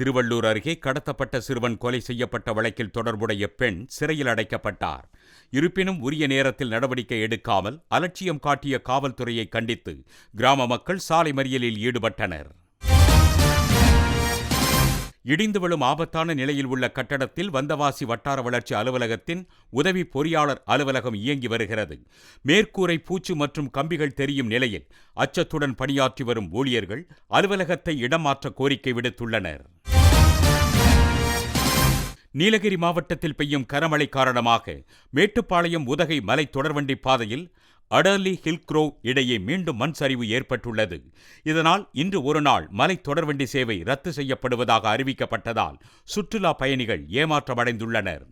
திருவள்ளூர் அருகே கடத்தப்பட்ட சிறுவன் கொலை செய்யப்பட்ட வழக்கில் தொடர்புடைய பெண் சிறையில் அடைக்கப்பட்டார். இருப்பினும் உரிய நேரத்தில் நடவடிக்கை எடுக்காமல் அலட்சியம் காட்டிய காவல்துறையை கண்டித்து கிராம மக்கள் சாலை மறியலில் ஈடுபட்டனர். இடிந்து விழும் ஆபத்தான நிலையில் உள்ள கட்டடத்தில் வந்தவாசி வட்டார வளர்ச்சி அலுவலகத்தின் உதவி பொறியாளர் அலுவலகம் இயங்கி வருகிறது. மேற்கூரை பூச்சு மற்றும் கம்பிகள் தெரியும் நிலையில் அச்சத்துடன் பணியாற்றி வரும் ஊழியர்கள் அலுவலகத்தை இடமாற்ற கோரிக்கை விடுத்துள்ளனர். நீலகிரி மாவட்டத்தில் பெய்யும் கனமழை காரணமாக மேட்டுப்பாளையம் உதகை மலை தொடர்வண்டி பாதையில் அடர்லி ஹில்க்ரோ இடையே மீண்டும் மண் சரிவு ஏற்பட்டுள்ளது. இதனால் இன்று ஒரு நாள் மலை தொடர்வண்டி சேவை ரத்து செய்யப்படுவதாக அறிவிக்கப்பட்டதால் சுற்றுலா பயணிகள் ஏமாற்றமடைந்துள்ளனர்.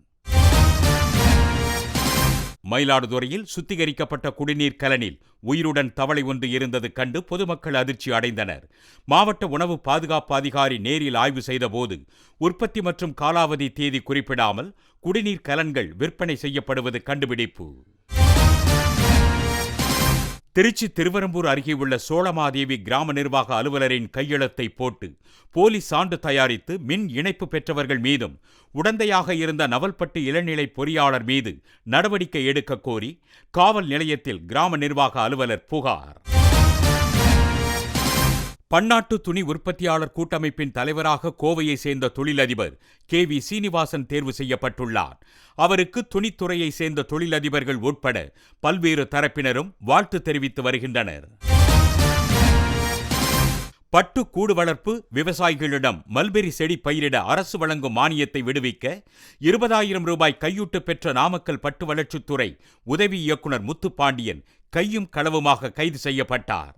மயிலாடுதுறையில் சுத்திகரிக்கப்பட்ட குடிநீர் கலனில் உயிருடன் தவளை ஒன்று இருந்தது கண்டு பொதுமக்கள் அதிர்ச்சி அடைந்தனர். மாவட்ட உணவு பாதுகாப்பு அதிகாரி நேரில் ஆய்வு செய்தபோது உற்பத்தி மற்றும் காலாவதி தேதி குறிப்பிடாமல் குடிநீர் கலன்கள் விற்பனை செய்யப்படுவது கண்டுபிடிப்பு. திருச்சி திருவரம்பூர் அருகே உள்ள சோழமாதேவி கிராம நிர்வாக அலுவலரின் கையெழுத்தை போட்டு போலி சான்று தயாரித்து மின் இணைப்பு பெற்றவர்கள் மீதும் உடந்தையாக இருந்த நவல்பட்டு இளநிலை பொறியாளர் மீது நடவடிக்கை எடுக்க கோரி காவல் நிலையத்தில் கிராம நிர்வாக அலுவலர் புகார். பன்னாட்டு துணி உற்பத்தியாளர் கூட்டமைப்பின் தலைவராக கோவையை சேர்ந்த தொழிலதிபர் கே வி சீனிவாசன் தேர்வு செய்யப்பட்டுள்ளார். அவருக்கு துணித்துறையை சேர்ந்த தொழிலதிபர்கள் உட்பட பல்வேறு தரப்பினரும் வாழ்த்து தெரிவித்து வருகின்றனர். பட்டு கூடு வளர்ப்பு விவசாயிகளிடம் மல்பெரி செடி பயிரிட அரசு வழங்கும் மானியத்தை விடுவிக்க இருபதாயிரம் ரூபாய் கையூட்டு பெற்ற நாமக்கல் பட்டு வளர்ச்சித்துறை உதவி இயக்குநர் முத்துப்பாண்டியன் கையும் களவுமாக கைது செய்யப்பட்டார்.